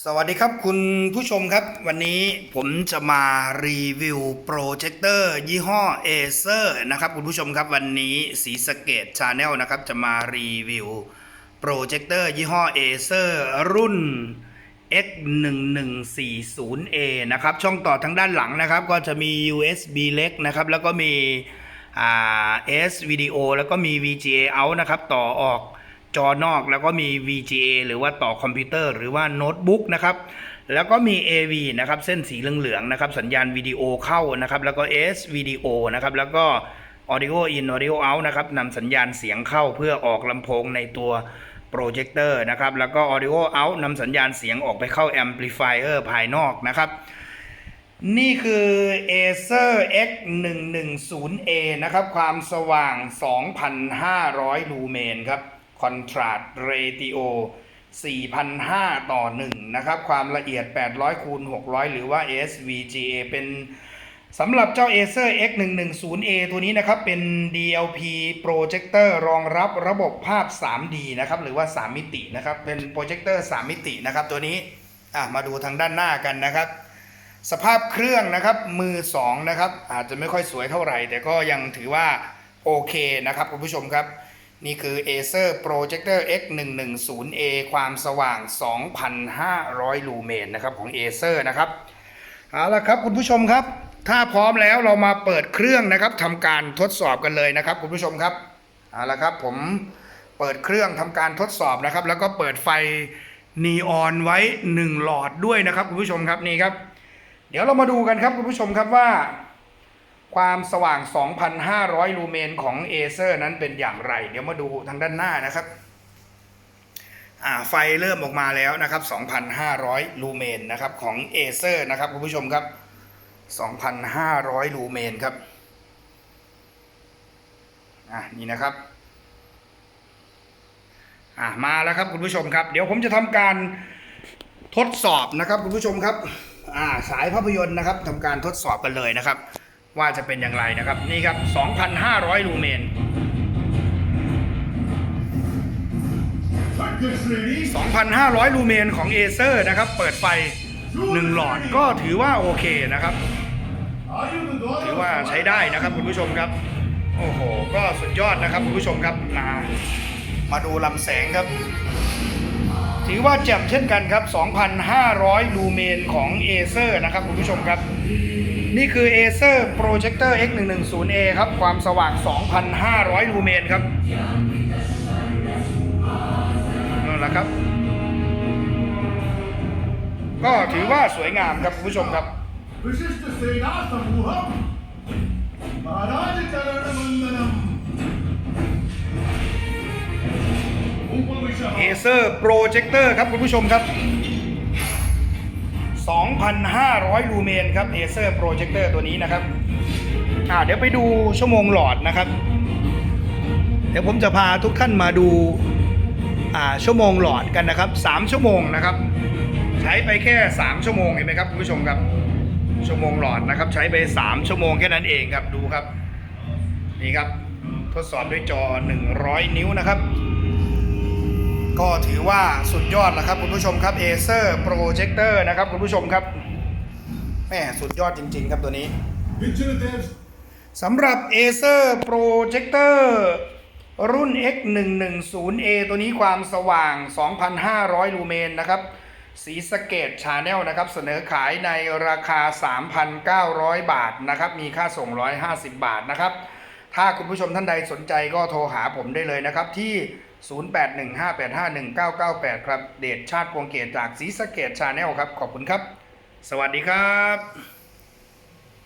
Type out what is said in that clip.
สวัสดีครับคุณผู้ชมครับ วันนี้ผมจะมารีวิวโปรเจคเตอร์ยี่ห้อ Acer นะครับคุณผู้ชมครับวันนี้สีสเกตชาแนลนะครับจะมารีวิวโปรเจคเตอร์ยี่ห้อ Acer รุ่น X1140A นะครับช่องต่อทางด้านหลังนะครับก็จะมี USB เล็กนะครับแล้วก็มีอ่า S วิดีโอแล้วก็มี VGA out นะครับต่อออก จอนอกแล้วก็มี VGA หรือว่าต่อคอมพิวเตอร์หรือว่าโน้ตบุ๊กนะครับแล้วก็มี AV นะครับเส้นสีเหลืองๆนะครับสัญญาณวิดีโอเข้านะครับแล้วก็ S วิดีโอนะครับแล้วก็ Audio in Audio out นะครับนำสัญญาณเสียงเข้าเพื่อออกลำโพงในตัวโปรเจคเตอร์นะครับแล้วก็ Audio out นำสัญญาณเสียงออกไปเข้า Amplifier ภายนอกนะครับนี่คือ Acer X110A นะครับ ความสว่าง 2,500 ลูเมนครับ Contrast Ratio 4,500ต่อ 1 นะครับ ความละเอียด 800คูณ600 หรือว่า SVGA เป็นสำหรับเจ้า Acer X110A ตัวนี้นะครับ เป็น DLP Projector รองรับระบบภาพ 3D นะครับ หรือว่า 3 มิตินะครับ เป็นโปรเจคเตอร์ 3 มิตินะครับ ตัวนี้อะมาดูทางด้านหน้ากันนะครับ สภาพเครื่องนะครับ มือ 2 นะครับ อาจจะไม่ค่อยสวยเท่าไหร่ แต่ก็ยังถือว่าโอเคนะครับคุณผู้ชมครับ นี่คือ Acer Projector X110A ความสว่าง 2,500 ลูเมนนะครับของ Acer นะครับเอาละครับคุณผู้ชมครับ ถ้าพร้อมแล้วเรามาเปิดเครื่องนะครับทำการทดสอบกันเลยนะครับ คุณผู้ชมครับเอาละครับผมเปิดเครื่องทำการทดสอบนะครับ แล้วก็เปิดไฟนีออนไว้ 1 หลอดด้วยนะครับคุณผู้ชมครับนี่ครับ เดี๋ยวเรามาดูกันครับคุณผู้ชมครับว่า ความสว่าง 2,500 ลูเมนของ Acer นั้นเป็นอย่างไร เดี๋ยวมาดูทางด้านหน้านะครับไฟเริ่มออกมาแล้วนะครับ 2,500 ลูเมนนะครับของ Acer นะครับคุณผู้ชมครับ 2,500 ลูเมนครับอ่านี่นะครับอ่ามาแล้วครับคุณผู้ชมครับ เดี๋ยวผมจะทำการทดสอบนะครับคุณผู้ชมครับอ่าสายภาพยนตร์นะครับทำการทดสอบกันเลยนะครับ ว่าจะเป็นอย่างไรนะครับ นี่ครับ 2,500 ลูเมน 2,500 ลูเมนของ Acer นะครับ เปิดไฟ 1 หลอดก็ถือว่าโอเคนะครับ ถือว่าใช้ได้นะครับคุณผู้ชมครับ โอ้โห ก็สุดยอดนะครับคุณผู้ชมครับมามาดูลำแสงครับ ถือว่าแจ่มเช่นกันครับ 2,500 ลูเมนของ Acer นะครับคุณผู้ชมครับ นี่คือ Acer Projector X110A ครับ ความสว่าง 2,500 ลูเมนครับนั่นแหละครับ ก็ถือว่าสวยงามครับคุณผู้ชมครับ विशिष्ट सेना समूहम महाराज चरण वंदनम उपविश Acer Projector ครับคุณผู้ชมครับ 2,500 ลูเมนครับ Acer Projector ตัวนี้นะครับอ่าเดี๋ยวไปดูชั่วโมงหลอดนะครับ เดี๋ยวผมจะพาทุกท่านมาดูอ่าชั่วโมงหลอดกันนะครับ 3 ชั่วโมงนะครับ ใช้ไปแค่ 3 ชั่วโมงเห็นไหมครับคุณผู้ชมครับชั่วโมงหลอดนะครับ ใช้ไป 3 ชั่วโมงแค่นั้นเองครับดูครับนี่ครับทดสอบด้วยจอ 100 นิ้วนะครับ ก็ถือว่าสุดยอดแล้วครับคุณผู้ชมครับเอเซอร์โปรเจคเตอร์นะครับคุณผู้ชมครับแม่สุดยอดจริง ๆ ครับตัวนี้สำหรับ a c e r Projector รุ่น X110A ตัวนี้ความสว่าง 2,500 ลูเมนนะครับ สีสเกตชาแนลนะครับ เสนอขายในราคา 3,900 บาทนะครับ มีค่าส่ง 150 บาทนะครับ ถ้าคุณผู้ชมท่านใดสนใจก็โทรหาผมได้เลยนะครับ ที่ 0815851998 ครับ เดชชาติพวงเกตจากสีสะเกดชาแนลครับ ขอบคุณครับ สวัสดีครับ